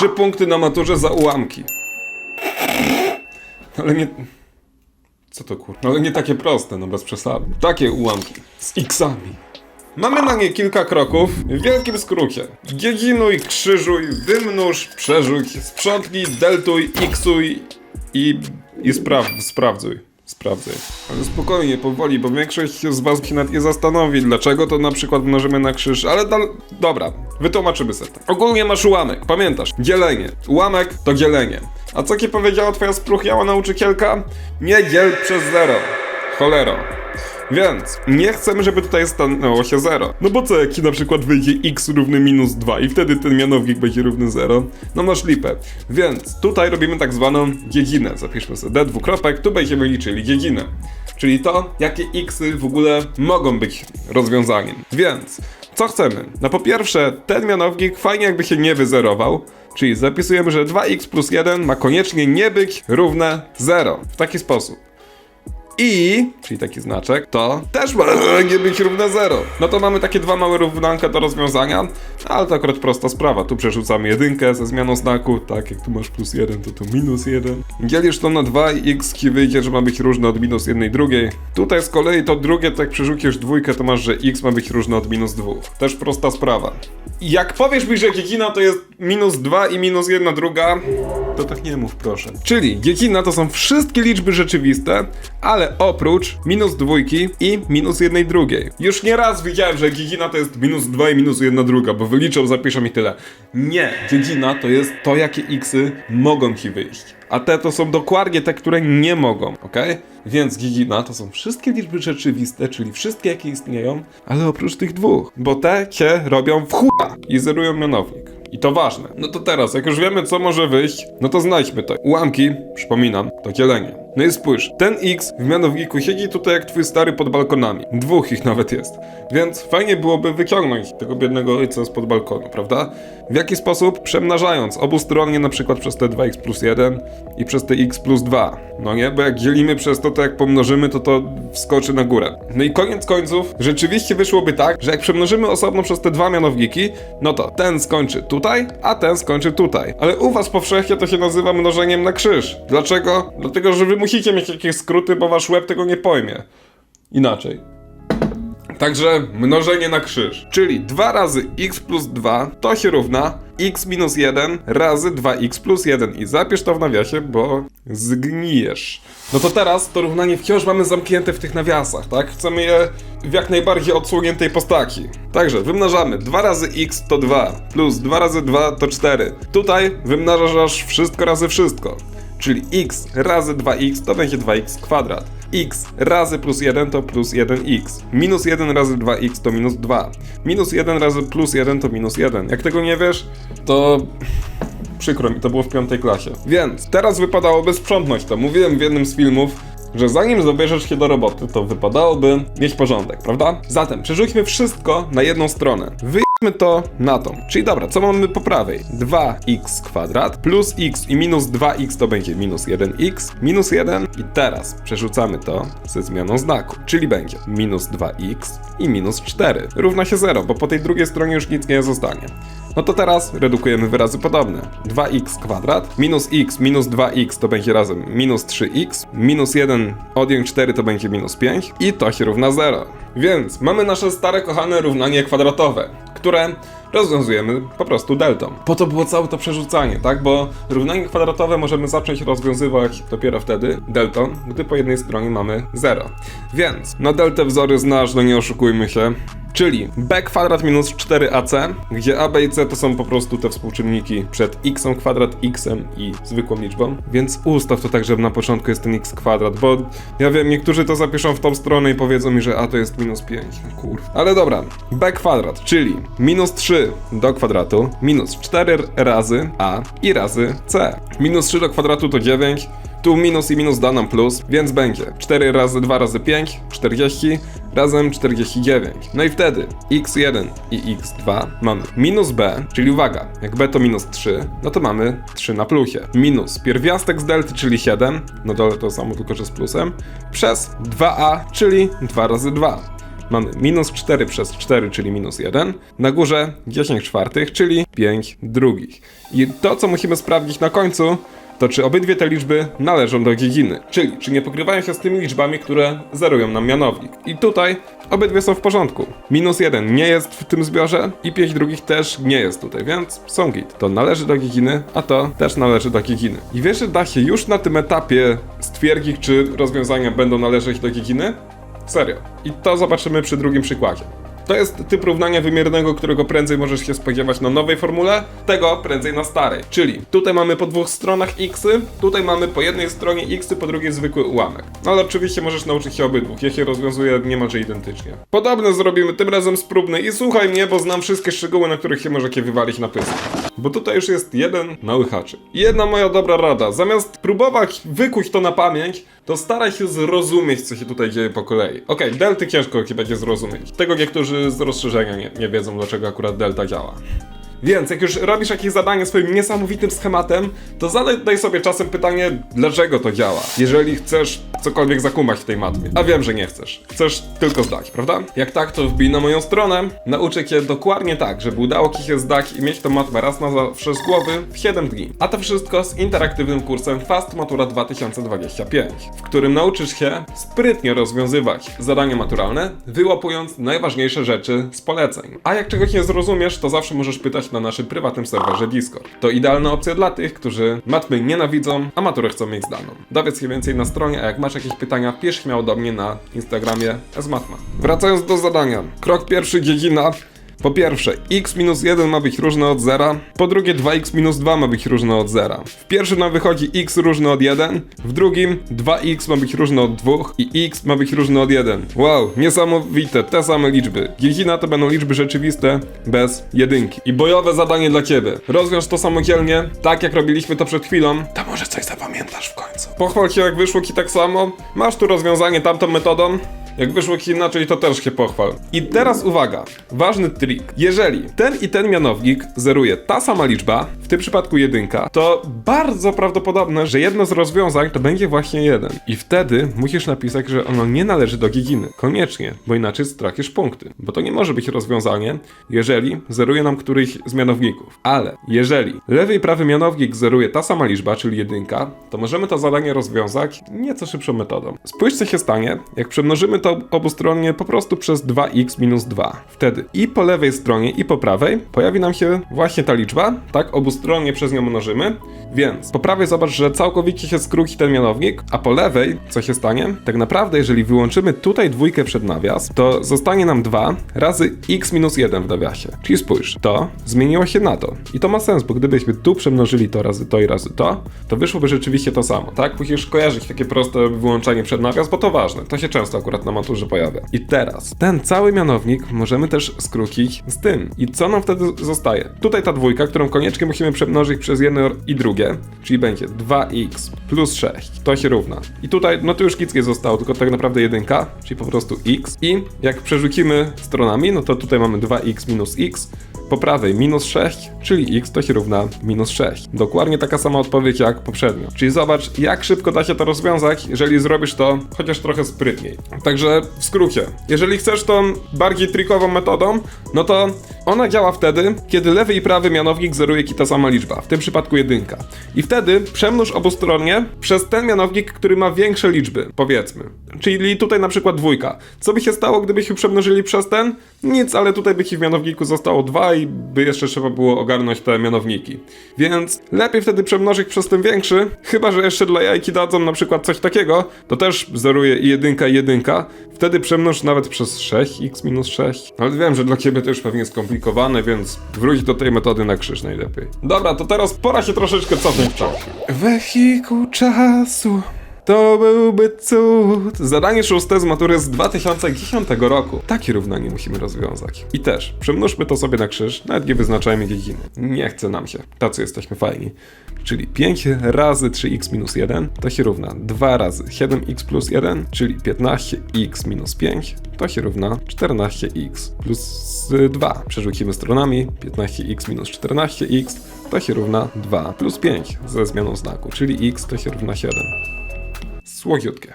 Trzy punkty na maturze za ułamki. Ale nie... Co to kur... Ale nie takie proste, no bez przesady. Takie ułamki. Z x-ami. Mamy na nie kilka kroków w wielkim skrócie. Dziedzinuj, krzyżuj, wymnóż, przerzuć, sprzątnij, deltuj, xuj i, i spraw, sprawdzuj. Sprawdzaj. Ale spokojnie, powoli, bo większość z was się nad nie zastanowi, dlaczego to na przykład mnożymy na krzyż, ale dal... dobra, wytłumaczymy sobie tak. Ogólnie masz ułamek, pamiętasz, dzielenie. Ułamek to dzielenie. A co ci powiedziała twoja spruchniała nauczycielka? Nie dziel przez zero. Cholero. Więc nie chcemy, żeby tutaj stanęło się 0. No bo co, jak ci na przykład wyjdzie x równy minus 2 i wtedy ten mianownik będzie równy 0? No masz lipę. Więc tutaj robimy tak zwaną dziedzinę. Zapiszmy sobie d dwukropek, tu będziemy liczyli dziedzinę. Czyli to, jakie xy w ogóle mogą być rozwiązaniem. Więc, co chcemy? No po pierwsze, ten mianownik fajnie jakby się nie wyzerował, czyli zapisujemy, że 2x plus 1 ma koniecznie nie być równe 0. W taki sposób. I, czyli taki znaczek, to też ma nie być równe 0. No to mamy takie dwa małe równanka do rozwiązania, ale to akurat prosta sprawa. Tu przerzucamy jedynkę ze zmianą znaku, tak jak tu masz plus 1, to tu minus 1. Dzielisz to na 2 i wyjdzie, że ma być różne od minus jednej drugiej. Tutaj z kolei to drugie, tak jak przerzucisz dwójkę, to masz, że x ma być różne od minus 2. Też prosta sprawa. Jak powiesz mi, że dziedzina to jest minus 2 i minus 1 druga, to tak nie mów proszę. Czyli dziedzina to są wszystkie liczby rzeczywiste, ale oprócz minus dwójki i minus jednej drugiej. Już nie raz widziałem, że dziedzina to jest minus 2 i minus jedna druga, bo wyliczą, zapiszą i tyle. Nie, dziedzina to jest to, jakie xy mogą ci wyjść. A te to są dokładnie te, które nie mogą, ok? Więc dziedzina to są wszystkie liczby rzeczywiste, czyli wszystkie, jakie istnieją, ale oprócz tych dwóch. Bo te cię robią w chuja i zerują mianownik. I to ważne. No to teraz, jak już wiemy, co może wyjść, no to znajdźmy to. Ułamki, przypominam, to dzielenie. No i spójrz, ten x w mianowniku siedzi tutaj jak twój stary pod balkonami. Dwóch ich nawet jest. Więc fajnie byłoby wyciągnąć tego biednego ojca spod balkonu, prawda? W jaki sposób? Przemnażając obustronnie na przykład przez te 2x plus 1 i przez te x plus 2. No nie? Bo jak dzielimy przez to, to jak pomnożymy, to to wskoczy na górę. No i koniec końców, rzeczywiście wyszłoby tak, że jak przemnożymy osobno przez te dwa mianowniki, no to ten skończy tutaj, a ten skończy tutaj. Ale u was powszechnie to się nazywa mnożeniem na krzyż. Dlaczego? Dlatego, że wy musicie mieć jakieś skróty, bo wasz łeb tego nie pojmie. Inaczej. Także mnożenie na krzyż. Czyli 2 razy x plus 2 to się równa x minus 1 razy 2x plus 1. I zapisz to w nawiasie, bo zgnijesz. No to teraz to równanie wciąż mamy zamknięte w tych nawiasach, tak? Chcemy je w jak najbardziej odsłoniętej postaci. Także wymnażamy 2 razy x to 2, plus 2 razy 2 to 4. Tutaj wymnażasz wszystko razy wszystko. Czyli x razy 2x to będzie 2x kwadrat. x razy plus 1 to plus 1x. Minus 1 razy 2x to minus 2. Minus 1 razy plus 1 to minus 1. Jak tego nie wiesz, to przykro mi, to było w piątej klasie. Więc teraz wypadałoby sprzątnąć to. Mówiłem w jednym z filmów, że zanim zabierzesz się do roboty, to wypadałoby mieć porządek, prawda? Zatem przerzućmy wszystko na jedną stronę. Wyjdźmy to na tą. Czyli dobra, co mamy po prawej? 2x kwadrat plus x i minus 2x to będzie minus 1x, minus 1 i teraz przerzucamy to ze zmianą znaku, czyli będzie minus 2x i minus 4 równa się 0, bo po tej drugiej stronie już nic nie zostanie. No to teraz redukujemy wyrazy podobne. 2x kwadrat minus x minus 2x to będzie razem minus 3x, minus 1 odjąć 4 to będzie minus 5 i to się równa 0. Więc mamy nasze stare kochane równanie kwadratowe, które rozwiązujemy po prostu deltą. Po to było całe to przerzucanie, tak? Bo równanie kwadratowe możemy zacząć rozwiązywać dopiero wtedy deltą, gdy po jednej stronie mamy 0. Więc na deltę wzory znasz, no nie oszukujmy się. Czyli b kwadrat minus 4ac, gdzie a, b i c to są po prostu te współczynniki przed x kwadrat, x i zwykłą liczbą. Więc ustaw to tak, że na początku jest ten x kwadrat, bo ja wiem, niektórzy to zapiszą w tą stronę i powiedzą mi, że a to jest minus 5. Kur. Ale dobra, b kwadrat, czyli minus 3 do kwadratu, minus 4 razy a i razy c. Minus 3 do kwadratu to 9, tu minus i minus da nam plus, więc będzie 4 razy 2 razy 5, 40, razem 49. No i wtedy x1 i x2 mamy minus b, czyli uwaga, jak b to minus 3, no to mamy 3 na plusie. Minus pierwiastek z delty, czyli 7, no dole to samo tylko, że z plusem, przez 2a, czyli 2 razy 2. mamy minus 4 przez 4, czyli minus 1. Na górze 10 czwartych, czyli 5 drugich. I to, co musimy sprawdzić na końcu, to czy obydwie te liczby należą do dziedziny, czyli czy nie pokrywają się z tymi liczbami, które zerują nam mianownik. I tutaj obydwie są w porządku. Minus 1 nie jest w tym zbiorze i 5 drugich też nie jest tutaj, więc są git. To należy do dziedziny, a to też należy do dziedziny. I wiesz, że da się już na tym etapie stwierdzić, czy rozwiązania będą należeć do dziedziny? Serio. I to zobaczymy przy drugim przykładzie. To jest typ równania wymiernego, którego prędzej możesz się spodziewać na nowej formule, tego prędzej na starej. Czyli tutaj mamy po dwóch stronach xy, tutaj mamy po jednej stronie xy, po drugiej zwykły ułamek. No ale oczywiście możesz nauczyć się obydwu, ja się rozwiązuję niemalże identycznie. Podobne zrobimy tym razem z próbny i słuchaj mnie, bo znam wszystkie szczegóły, na których się możecie wywalić na pysk. Bo tutaj już jest jeden mały haczyk. Jedna moja dobra rada, zamiast próbować wykuć to na pamięć, to staraj się zrozumieć, co się tutaj dzieje po kolei. Okej, delty ciężko ci będzie zrozumieć. Tego niektórzy z rozszerzenia nie, nie wiedzą, dlaczego akurat delta działa. Więc jak już robisz jakieś zadanie swoim niesamowitym schematem, to zadaj sobie czasem pytanie, dlaczego to działa, jeżeli chcesz cokolwiek zakumać w tej matmie. A wiem, że nie chcesz. Chcesz tylko zdać, prawda? Jak tak, to wbij na moją stronę. Nauczę cię dokładnie tak, żeby udało ci się zdać i mieć tą matmę raz na zawsze z głowy w 7 dni. A to wszystko z interaktywnym kursem Fast Matura 2025, w którym nauczysz się sprytnie rozwiązywać zadania maturalne, wyłapując najważniejsze rzeczy z poleceń. A jak czegoś nie zrozumiesz, to zawsze możesz pytać na naszym prywatnym serwerze Discord. To idealna opcja dla tych, którzy matmy nienawidzą, a maturę chcą mieć zdaną. Dowiedz się więcej na stronie, a jak masz jakieś pytania, pisz śmiało do mnie na Instagramie smatma. Wracając do zadania. Krok pierwszy, dziedzina. Po pierwsze, x minus 1 ma być różne od 0. Po drugie, 2x minus 2 ma być różne od 0. W pierwszym nam wychodzi x różny od 1. W drugim 2x ma być różne od 2 i x ma być różne od 1. Wow, niesamowite, te same liczby. Dziedzina to będą liczby rzeczywiste bez jedynki. I bojowe zadanie dla ciebie. Rozwiąż to samodzielnie, tak jak robiliśmy to przed chwilą. To może coś zapamiętasz w końcu. Pochwal się jak wyszło ci tak samo. Masz tu rozwiązanie tamtą metodą. Jak wyszło ci inaczej, to też się pochwal. I teraz uwaga, ważny trik. Jeżeli ten i ten mianownik zeruje ta sama liczba, w tym przypadku jedynka, to bardzo prawdopodobne, że jedno z rozwiązań to będzie właśnie jeden. I wtedy musisz napisać, że ono nie należy do dziedziny. Koniecznie, bo inaczej stracisz punkty. Bo to nie może być rozwiązanie, jeżeli zeruje nam któryś z mianowników. Ale jeżeli lewy i prawy mianownik zeruje ta sama liczba, czyli jedynka, to możemy to zadanie rozwiązać nieco szybszą metodą. Spójrz, co się stanie, jak przemnożymy to obustronnie po prostu przez 2x minus 2. Wtedy i po lewej stronie, i po prawej pojawi nam się właśnie ta liczba, tak obustronnie przez nią mnożymy, więc po prawej zobacz, że całkowicie się skróci ten mianownik, a po lewej, co się stanie? Tak naprawdę, jeżeli wyłączymy tutaj dwójkę przed nawias, to zostanie nam 2 razy x minus 1 w nawiasie. Czyli spójrz, to zmieniło się na to. I to ma sens, bo gdybyśmy tu przemnożyli to razy to i razy to, to wyszłoby rzeczywiście to samo, tak? Musisz kojarzyć takie proste wyłączenie przed nawias, bo to ważne. To się często akurat na maturze pojawia. I teraz, ten cały mianownik możemy też skrócić z tym. I co nam wtedy zostaje? Tutaj ta dwójka, którą koniecznie musimy przemnożyć przez jedno i drugie, czyli będzie 2x plus 6. To się równa. I tutaj, no to już nic nie zostało, tylko tak naprawdę jedynka, czyli po prostu x. I jak przerzucimy stronami, no to tutaj mamy 2x minus x, po prawej minus 6, czyli x to się równa minus 6. Dokładnie taka sama odpowiedź jak poprzednio. Czyli zobacz, jak szybko da się to rozwiązać, jeżeli zrobisz to chociaż trochę sprytniej. Także w skrócie, jeżeli chcesz tą bardziej trikową metodą, no to ona działa wtedy, kiedy lewy i prawy mianownik zeruje ci ta sama liczba, w tym przypadku jedynka. I wtedy przemnóż obustronnie przez ten mianownik, który ma większe liczby, powiedzmy. Czyli tutaj na przykład dwójka. Co by się stało, gdybyśmy przemnożyli przez ten? Nic, ale tutaj by ci w mianowniku zostało 2 i by jeszcze trzeba było ogarnąć te mianowniki. Więc lepiej wtedy przemnożyć przez ten większy, chyba że jeszcze dla jajki dadzą na przykład coś takiego, to też zeruje i jedynka i jedynka. Wtedy przemnóż nawet przez 6x minus 6. Ale wiem, że dla ciebie to już pewnie skomplikowane, więc wróć do tej metody na krzyż najlepiej. Dobra, to teraz pora się troszeczkę cofnąć w czasie. Wehikuł czasu. To byłby cud. Zadanie szóste z matury z 2010 roku. Takie równanie musimy rozwiązać. I też, przemnóżmy to sobie na krzyż, nawet nie wyznaczajmy dziedziny. Nie chce nam się. Tacy jesteśmy fajni. Czyli 5 razy 3x minus 1 to się równa 2 razy 7x plus 1, czyli 15x minus 5 to się równa 14x plus 2. Przerzucimy stronami 15x minus 14x to się równa 2 plus 5 ze zmianą znaku, czyli x to się równa 7. Słodziutkie.